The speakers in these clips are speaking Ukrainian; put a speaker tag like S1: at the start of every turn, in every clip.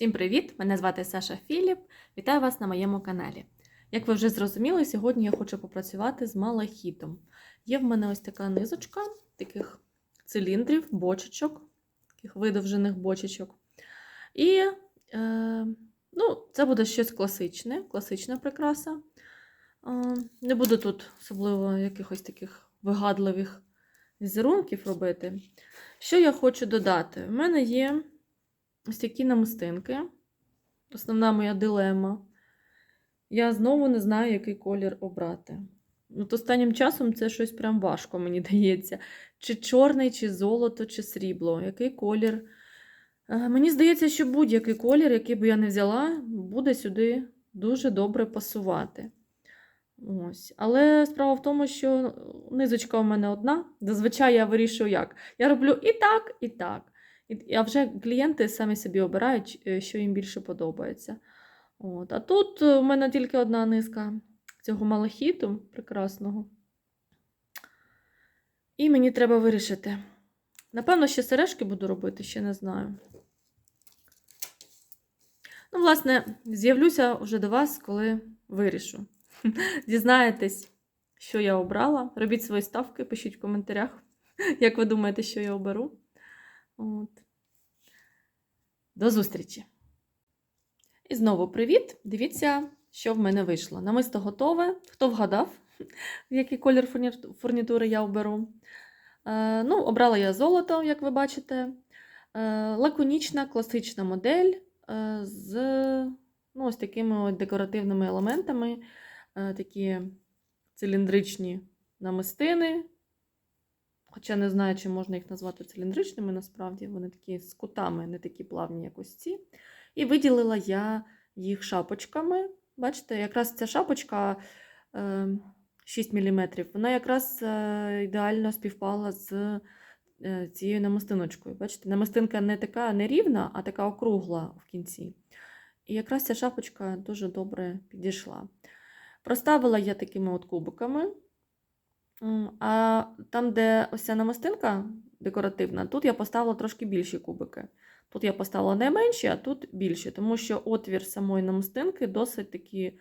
S1: Всім привіт! Мене звати Саша Філіп. Вітаю вас на моєму каналі. Як ви вже зрозуміли, сьогодні я хочу попрацювати з малахітом. Є в мене ось така низочка таких циліндрів, бочечок, таких видовжених бочечок. І е, ну, це буде щось класичне, класична прикраса. Е, не буду тут особливо якихось таких вигадливих візерунків робити. Що я хочу додати? У мене є ось такі намистинки. Основна моя дилема. Я знову не знаю, який колір обрати. От останнім часом це щось прям важко, мені дається. Чи чорний, чи золото, чи срібло. Який колір. Е, Мені здається, що будь-який колір, який би я не взяла, буде сюди дуже добре пасувати. Ось. Але справа в тому, що низочка у мене одна. Зазвичай я вирішую як. Я роблю і так, і так. А вже клієнти самі собі обирають, е, що їм більше подобається. От. А тут е, у мене тільки одна низка цього малахіту прекрасного. І мені треба вирішити. Напевно, ще сережки буду робити, ще не знаю. Ну, власне, з'явлюся вже до вас, коли вирішу. Дізнаєтесь, що я обрала. Робіть свої ставки, пишіть в коментарях, як ви думаєте, що я оберу. От. До зустрічі! І знову привіт! Дивіться, що в мене вийшло. Намисто готове. Хто вгадав, який колір фурнітури я оберу? Е, ну, обрала я золото, як ви бачите. Е, лаконічна, класична модель е, з ну, ось такими от декоративними елементами. Е, такі циліндричні намистини. Хоча не знаю, чи можна їх назвати циліндричними, насправді вони такі з кутами, не такі плавні, як ось ці. І виділила я їх шапочками. Бачите, якраз ця шапочка е, 6 мм, вона якраз е, ідеально співпала з е, цією намистиночкою. Бачите, намистинка не така нерівна, а така округла в кінці. І якраз ця шапочка дуже добре підійшла. Проставила я такими от кубиками. А там, де ось ця намистинка декоративна, тут я поставила трошки більші кубики. Тут я поставила не менші, а тут більші, тому що отвір самої намистинки досить такі е,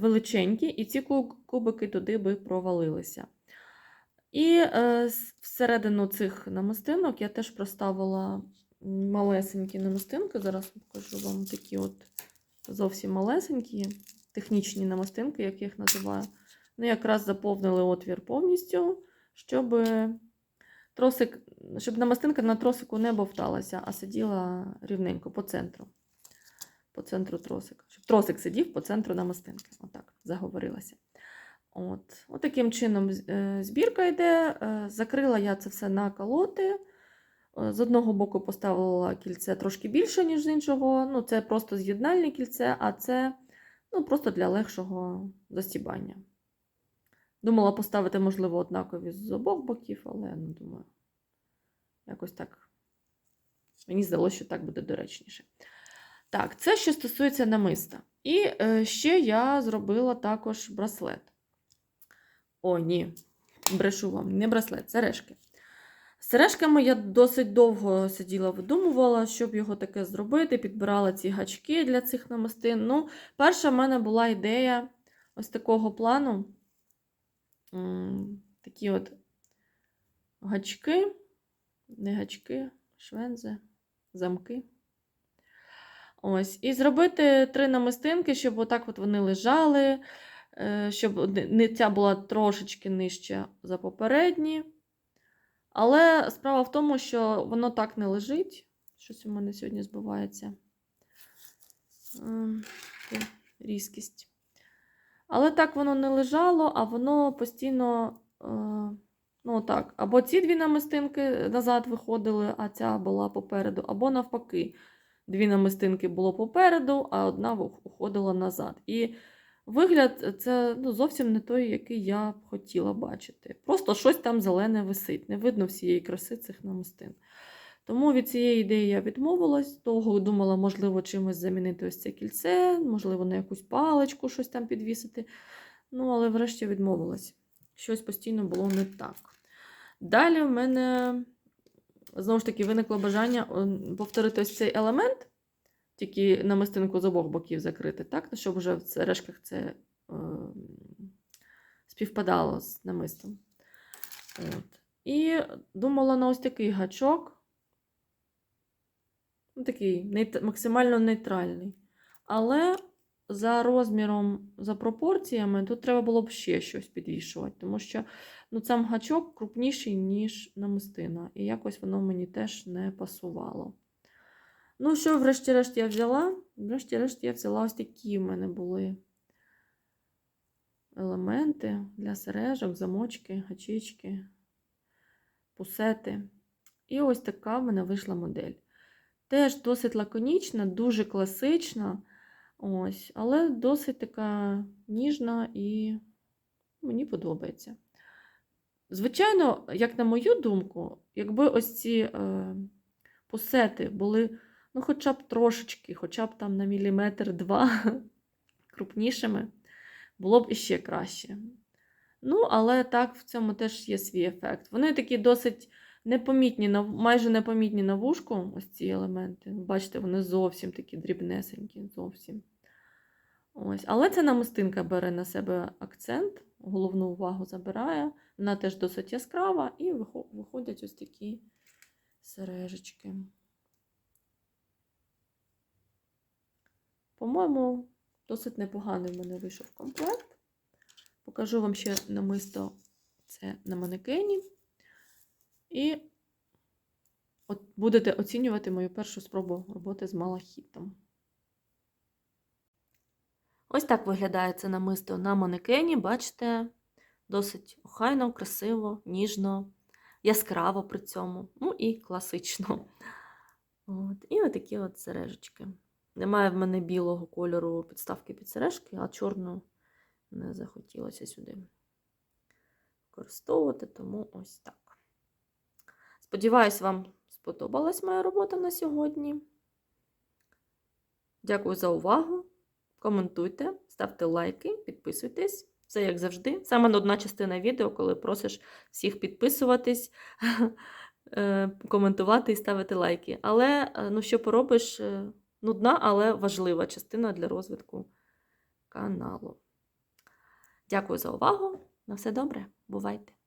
S1: величенькі, і ці кубики туди би провалилися. І е, всередину цих намистинок я теж проставила малесенькі намистинки. Зараз покажу вам такі от зовсім малесенькі технічні намистинки, як я їх називаю. Ну, якраз заповнили отвір повністю, щоб тросик, щоб намистинка на тросику не бовталася, а сиділа рівненько по центру. По центру тросика. Щоб тросик сидів по центру намистинки. Отак, заговорилася. От. От таким чином е, збірка йде. Е, Закрила я це все на колоти. Е, З одного боку поставила кільце трошки більше, ніж з іншого. Ну, це просто з'єднальне кільце, а це ну, просто для легшого застібання. Думала поставити, можливо, однакові з обох боків, але ну, думаю, якось так. Мені здалося, що так буде доречніше. Так, це що стосується намиста. І е, ще я зробила також браслет. О, ні, брешу вам, не браслет, сережки. З сережками я досить довго сиділа, видумувала, щоб його таке зробити. Підбирала ці гачки для цих намистин. Ну, перша в мене була ідея ось такого плану. Такі от гачки, не гачки, швензи, замки. Ось. І зробити три намистинки, щоб отак от вони лежали, е, щоб ця була трошечки нижче за попередні. Але справа в тому, що воно так не лежить. Щось у мене сьогодні збивається. Ем, Різкість. Але так воно не лежало, а воно постійно. Е, ну так, або ці дві намистинки назад виходили, а ця була попереду, або навпаки. Дві намистинки було попереду, а одна уходила назад. І вигляд це ну, зовсім не той, який я б хотіла бачити. Просто щось там зелене висить. Не видно всієї краси цих намистин. Тому від цієї ідеї я відмовилась. Довго думала, можливо, чимось замінити ось це кільце, можливо, на якусь паличку щось там підвісити. Ну, але врешті відмовилась. Щось постійно було не так. Далі в мене знову ж таки виникло бажання е, повторити ось цей елемент тільки намистинку з обох боків закрити, так? Ну, щоб вже в сережках це е, співпадало з намистом. От. І думала на ось такий гачок. Ну, такий максимально нейтральний. Але за розміром, за пропорціями, тут треба було б ще щось підвішувати, тому що ну, сам гачок крупніший, ніж намистина. І якось воно мені теж не пасувало. Ну, що, врешті-решт, я взяла? Врешті-решт, я взяла ось такі в мене були елементи для сережок, замочки, гачечки, пусети. І ось така в мене вийшла модель. Теж досить лаконічна, дуже класична. Ось, але досить така ніжна і мені подобається. Звичайно, як на мою думку, якби ось ці е, пусети були ну, хоча б трошечки, хоча б там на міліметр-два крупнішими, було б іще краще. Ну, але так, в цьому теж є свій ефект. Вони такі досить непомітні, майже непомітні на вушку, ось ці елементи. Бачите, вони зовсім такі дрібнесенькі, зовсім. Ось. Але ця намистинка бере на себе акцент, головну увагу забирає. Вона теж досить яскрава, і виходять ось такі сережечки. По-моєму, досить непоганий в мене вийшов комплект. Покажу вам ще намисто це на манекені. І от будете оцінювати мою першу спробу роботи з малахітом. Ось так виглядає це намисто на манекені. Бачите, досить охайно, красиво, ніжно, яскраво при цьому. Ну і класично. От. І отакі от сережечки. Немає в мене білого кольору підставки під сережки, а чорну не захотілося сюди використовувати, тому ось так. Сподіваюсь, вам сподобалась моя робота на сьогодні. Дякую за увагу. Коментуйте, ставте лайки, підписуйтесь. Це як завжди. Саме нудна частина відео, коли просиш всіх підписуватись, е, коментувати і ставити лайки. Але, е, ну, що поробиш, е, нудна, але важлива частина для розвитку каналу. Дякую за увагу. На все добре. Бувайте!